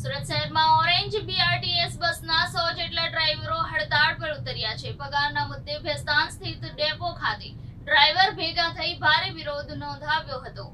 સુરત શહેરમાં orange BRTS બસના સો જેટલા ડ્રાઈવરો હડતાળ પર ઉતર્યા છે. પગારના મુદ્દે ભેસ્તાન સ્થિત ડેપો ખાતે ડ્રાઈવર ભેગા થઈ ભારે વિરોધ નોંધાવ્યો હતો.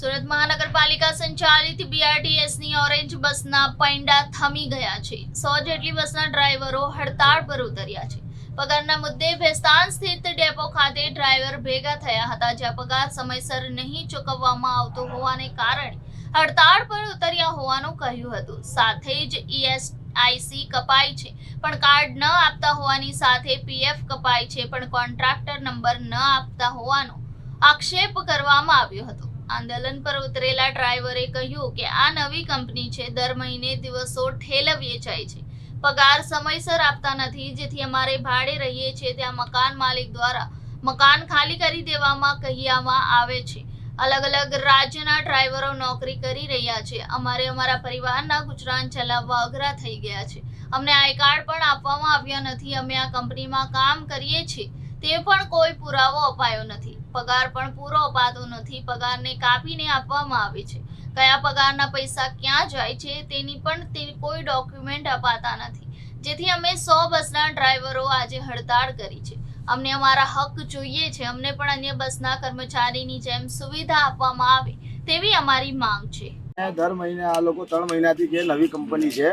સુરત મહાનગરપાલિકા સંચાલિત બીઆરટીએસની ઓરેન્જ બસના પૈંડા થમી ગયા છે. સો જેટલી બસના ડ્રાઈવરો હડતાળ પર ઉતર્યા છે. પગારના મુદ્દે ભેસ્તાન સ્થિત ડેપો ખાતે ડ્રાઈવર ભેગા થયા હતા, જ્યાં પગાર સમયસર નહીં ચૂકવવામાં આવતો હોવાને કારણે હડતાળ પર ઉતર્યા હોવાનું કહ્યું હતું. સાથે જ ઈએસઆઈસી કપાઈ છે, પણ કાર્ડ ન આપતા હોવાની સાથે પીએફ કપાઈ છે, પણ કોન્ટ્રાક્ટર નંબર ન આપતા હોવાનો આક્ષેપ કરવામાં આવ્યો હતો. આંદોલન પર ઉતરેલા ડ્રાઈવરે કહ્યું કે આ નવી કંપની છે, દર મહિને દિવસો ઠેલવીએ જાય છે. પગાર સમયસર આપતા નથી, જેથી અમારે ભાડે રહીએ છીએ, ત્યાં મકાન માલિક દ્વારા મકાન ખાલી કરી દેવામાં કહ્યામાં આવે છે. અલગ અલગ રાજ્યના ડ્રાઈવરો નોકરી કરી રહ્યા છે. અમારે અમારા પરિવારના ગુજરાન ચલાવવા અઘરા થઈ ગયા છે. અમને આઈ કાર્ડ પણ આપવામાં આવ્યા નથી. અમે આ કંપનીમાં કામ કરીએ છીએ. તે પણ કોઈ પુરાવો અપાયો નથી. પગાર પણ પૂરો અપાતો નથી. પગારને કાપીને આપવામાં આવે છે. કયા પગારના પૈસા ક્યાં જાય છે તેની પણ તે કોઈ ડોક્યુમેન્ટ અપાતા નથી. જેથી અમે સો બસના ડ્રાઈવરો આજે હડતાળ કરી છે. અમને અમારા હક જોઈએ છે, અમને પણ અન્ય બસના કર્મચારીની જેમ સુવિધા આપવામાં આવે તેવી અમારી માંગ છે. દર મહિને આ લોકો ત્રણ મહિનાથી જે નવી કંપની છે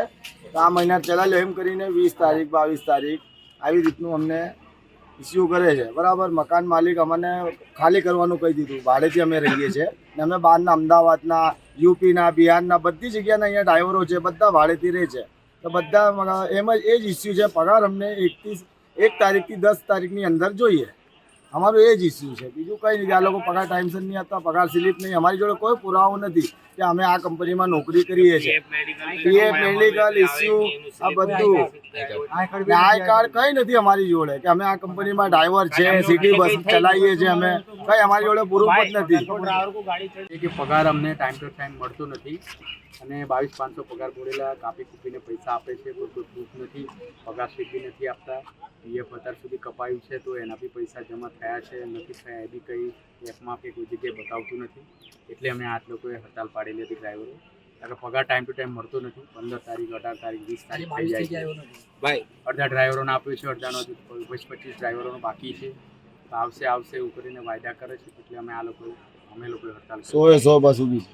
આ મહિના ચલાવ્યો એમ કરીને વીસ તારીખ, બાવીસ તારીખ આવી રીતનું અમને ઇસ્યુ કરે છે. બરાબર, મકાન માલિક અમને ખાલી કરવાનું કહી દીધું. ભાડેથી અમે રહીએ છીએ. ને અમે બહારના અમદાવાદના, યુપીના, બિહારના બધી જગ્યાના અહીંયા ડ્રાઈવરો છે, બધા ભાડેથી રહે છે. તો બધા એમ જ, એ જ ઇસ્યુ છે. પગાર અમને એકથી એક તારીખથી દસ તારીખની અંદર જોઈએ. અમારું એ જ ઇસ્યુ છે. બીજું કંઈ નહીં. આ લોકો પગાર ટાઈમસર નહીં આપતા પગાર સ્લીપ નહીં. અમારી જોડે કોઈ પુરાવો નથી કે અમે આ કંપનીમાં નોકરી કરીએ છીએ. પીએફ મેડિકલ ઇસ્યુ આ બધું. ને કાર્ડ કંઈ નથી અમારી જોડે કે અમે આ કંપનીમાં ડ્રાઈવર છે સિટી બસ ચલાવીએ છીએ અમે. કંઈ અમારી જોડે પ્રૂફ જ નથી. કે પગાર અમને ટાઈમ ટુ ટાઈમ મળતો નથી અને બાવીસ પાંચસો પગાર બોલેલા કાપી કૂપીને પૈસા આપે છે કોઈ કોઈ પ્રૂફ નથી પગાર સ્લીપ નથી આપતા. પીએફ અત્યાર સુધી કપાયું છે તો એના બી પૈસા જમા થયા છે. નથી થયા એ બી કંઈ એપમાં કે કોઈ જગ્યાએ બતાવતું નથી. એટલે અમે આઠ લોકોએ હડતાલ પાડેલી હતી ડ્રાઈવરો કારણ કે પગાર ટાઈમ ટુ ટાઈમ મળતો નથી. પંદર તારીખ અઢાર તારીખ વીસ તારીખ થઈ જાય છે. અડધા ડ્રાઈવરોને આપ્યું છે અડધાનો વીસ પચીસ ડ્રાઈવરોનો બાકી છે. તો આવશે આવશે એવું કરીને વાયદા કરે છે. એટલે અમે આ લોકો અમે લોકો હડતાલ સો એ સો બસ ઊભી છે.